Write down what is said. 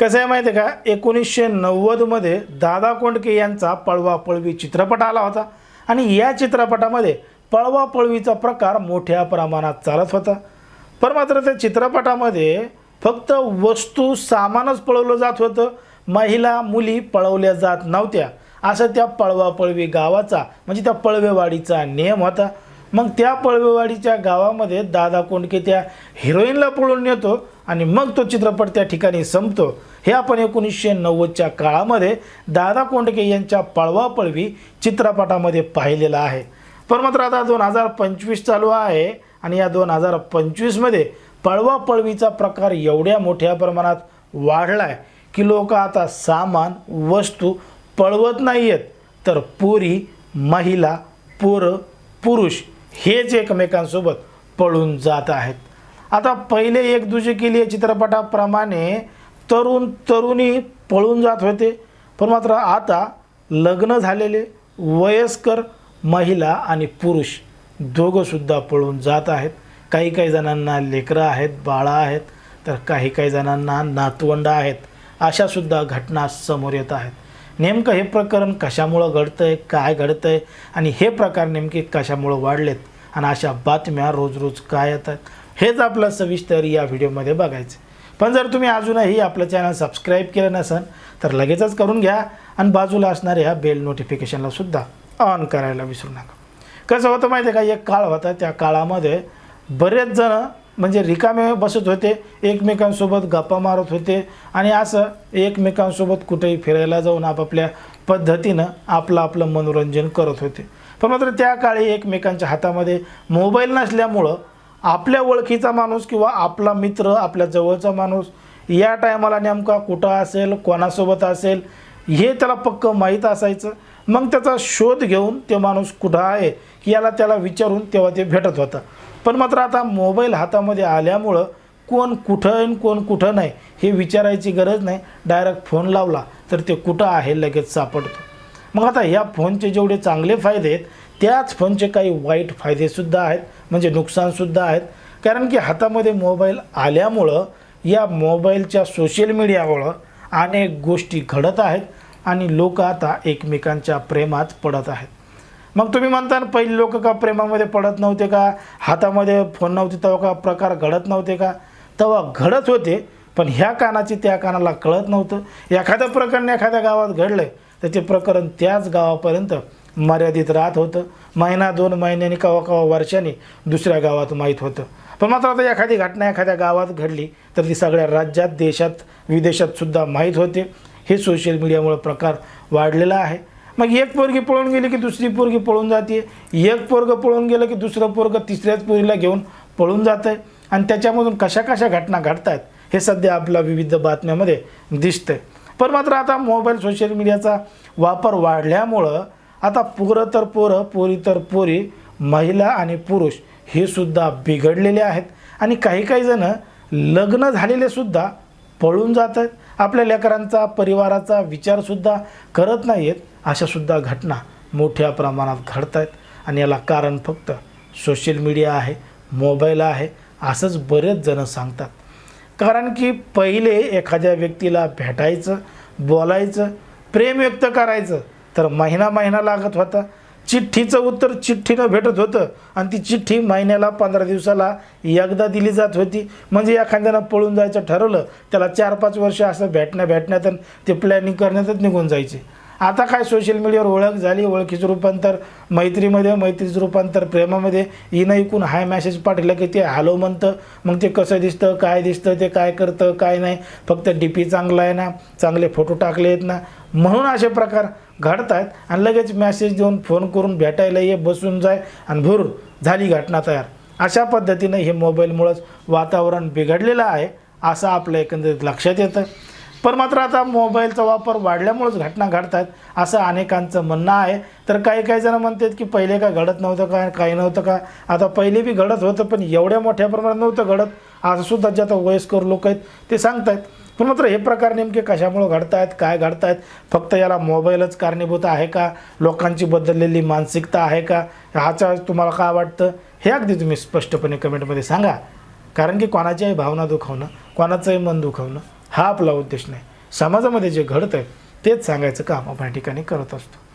कसं आहे माहिती आहे का? एकोणीसशे नव्वदमध्ये दादा कोंडके यांचा पळवा पळवी चित्रपट आला होता. आणि या चित्रपटामध्ये पळवा पळवीचा प्रकार मोठ्या प्रमाणात चालत होता. पण मात्र त्या चित्रपटामध्ये फक्त वस्तू सामानच पळवलं जात होतं. महिला मुली पळवल्या जात नव्हत्या. असं त्या पळवा पळवी गावाचा म्हणजे त्या पळवेवाडीचा नियम होता. मग त्या पळवेवाडीच्या गावामध्ये दादा कोंडके त्या हिरोईनला पळून नेतो आणि मग तो चित्रपट त्या ठिकाणी संपतो. हे आपण एकोणीसशे नव्वदच्या काळामध्ये दादा कोंडके यांच्या पळवापळवी चित्रपटामध्ये पाहिलेलं आहे. पण मात्र आता दोन हजार पंचवीस चालू आहे आणि या दोन हजार पंचवीसमध्ये पळवापळवीचा प्रकार एवढ्या मोठ्या प्रमाणात वाढला आहे की लोक आता सामान वस्तू पळवत नाही आहेत तर पोरी महिला पोरं पुरुष हेच एकमेकांसोबत पळून जात आहेत. आता पहिले एक दुजे केली चित्रपटाप्रमाणे तरुण तरुणी पळून जात होते. पण मात्र आता लग्न झालेले वयस्कर महिला आणि पुरुष दोघंसुद्धा पळून जात आहेत. काही काही जणांना लेकरं आहेत बाळा आहेत तर काही काही जणांना नातवंड आहेत. अशासुद्धा घटना समोर येत आहेत. नेमकं हे प्रकरण कशामुळं घडतं आहे काय घडतं आहे आणि हे प्रकार नेमके कशामुळं वाढलेत आणि अशा बातम्या रोज रोज काय येतात हेच आपलं सविस्तर या व्हिडिओमध्ये बघायचं पण जर तुम्ही अजूनही आपलं चॅनल सबस्क्राईब केलं नसेल तर लगेचच करून घ्या आणि बाजूला असणाऱ्या बेल नोटिफिकेशनला सुद्धा ऑन करायला विसरू नका. कसं होतं माहिती आहे का? एक काळ होता त्या काळामध्ये बरेच जण म्हणजे रिकामे बसत होते एकमेकांसोबत गप्पा मारत होते आणि असं एकमेकांसोबत कुठेही फिरायला जाऊन आपापल्या पद्धतीनं आपलं आपलं मनोरंजन करत होते. पण मात्र त्या काळी एकमेकांच्या हातामध्ये मोबाईल नसल्यामुळं आपल्या ओळखीचा माणूस किंवा आपला मित्र आपल्या जवळचा माणूस या टायमाला नेमका कुठं असेल कोणासोबत असेल हे त्याला पक्क माहीत असायचं. मग त्याचा शोध घेऊन ते माणूस कुठं आहे की याला त्याला विचारून तेव्हा ते भेटत होतं. पण मात्र आता मोबाईल हातामध्ये आल्यामुळं कोण कुठं आहे आणि कोण कुठं नाही हे विचारायची गरज नाही. डायरेक्ट फोन लावला तर ते कुठं आहे लगेच सापडतो. मग आता ह्या फोनचे जेवढे चांगले फायदे आहेत त्याच फोनचे काही वाईट फायदेसुद्धा आहेत म्हणजे नुकसानसुद्धा आहेत. कारण की हातामध्ये मोबाईल आल्यामुळं या मोबाईलच्या सोशल मीडियामुळं अनेक गोष्टी घडत आहेत. आणि लोक आता एकमेकांच्या प्रेमात पडत आहेत. मग तुम्ही म्हणता पहिले लोक का प्रेमामध्ये पडत नव्हते का? हातामध्ये फोन नव्हते तेव्हा का प्रकार घडत नव्हते का? तेव्हा घडत होते पण ह्या कानाची त्या कानाला कळत नव्हतं. एखादं प्रकरण एखाद्या गावात घडलं आहे तर ते प्रकरण त्याच गावापर्यंत मर्यादित राहत होतं. महिना दोन महिन्यांनी कवा कवा वर्षांनी दुसऱ्या गावात माहीत होतं. पण मात्र आता एखादी घटना एखाद्या गावात घडली तर ती सगळ्या राज्यात देशात विदेशात सुद्धा माहीत होते. हे सोशल मीडियामुळे प्रकार वाढलेला आहे. मग एक पोरगी पळून गेली की दुसरी पोरगी पळून जाते एक पोरगं पळून गेलं की दुसरं पोरगं तिसऱ्याच पोरीला घेऊन पळून जातं आहे आणि त्याच्यामधून कशा कशा घटना घडत आहेत हे सध्या आपल्या विविध बातम्यामध्ये दिसतं आहे पण मात्र आता मोबाईल सोशल मीडियाचा वापर वाढल्यामुळं आता पोरं तर पोरं पोरी तर पोरी महिला आणि पुरुष हे सुद्धा बिघडलेले आहेत. आणि काही काही जणं लग्न झालेले सुद्धा पळून जात आहेत आपल्या लेकरांचा परिवाराचा विचारसुद्धा करत नाही आहेत अशासुद्धा घटना मोठ्या प्रमाणात घडत आहेत आणि याला कारण फक्त सोशल मीडिया आहे मोबाईल आहे असंच बरेच जणं सांगतात. कारण की पहिले एखाद्या व्यक्तीला भेटायचं बोलायचं प्रेम व्यक्त करायचं तर महिना महिना लागत होता. चिठ्ठीचं उत्तर चिठ्ठीनं भेटत होतं. आणि ती चिठ्ठी महिन्याला पंधरा दिवसाला एकदा दिली जात होती. म्हणजे एखाद्यानं पळून जायचं ठरवलं त्याला चार पाच वर्ष असं भेटण्या भेटण्यात आणि ते प्लॅनिंग करण्यातच निघून जायचे. आता काय सोशल मीडियावर ओळख झाली ओळखीचं रूपांतर मैत्रीमध्ये मैत्रीचं रूपांतर प्रेमामध्ये. हिनं ऐकून हाय मॅसेज पाठवलं की ते हॅलो म्हणतं. मग ते कसं दिसतं काय दिसतं ते काय करतं काय नाही. फक्त डी पी चांगला आहे ना चांगले फोटो टाकले आहेत ना. म्हणून असे प्रकार घडत आहेत आणि लगेच मॅसेज देऊन फोन करून भेटायला ये बसून जाय आणि भूर झाली घटना तयार. अशा पद्धतीनं हे मोबाईलमुळंच वातावरण बिघडलेलं आहे असं आपलं एकंदरीत लक्षात येतं. पण मात्र आता मोबाईलचा वापर वाढल्यामुळेच घटना घडत आहेत असं अनेकांचं म्हणणं आहे. तर काही काही जण म्हणतात की पहिले काय घडत नव्हतं का काही नव्हतं का? आता पहिले बी घडत होतं पण एवढ्या मोठ्या प्रमाणात नव्हतं घडत. असंसुद्धा सुद्धा जे आता वयस्कर लोक आहेत ते सांगतायत. पण मात्र हे प्रकार नेमके कशामुळं घडत आहेत काय घडत आहेत? फक्त याला मोबाईलच कारणीभूत आहे का? लोकांची बदललेली मानसिकता आहे का? ह्याच्या तुम्हाला काय वाटतं? हे अगदी तुम्ही स्पष्टपणे कमेंटमध्ये सांगा. कारण की कोणाच्याही भावना दुखावणं कोणाचंही मन दुखावणं हा आपला उद्देश नाही. समाजामध्ये जे घडतं आहे तेच सांगायचं काम आपण या ठिकाणी करत असतो.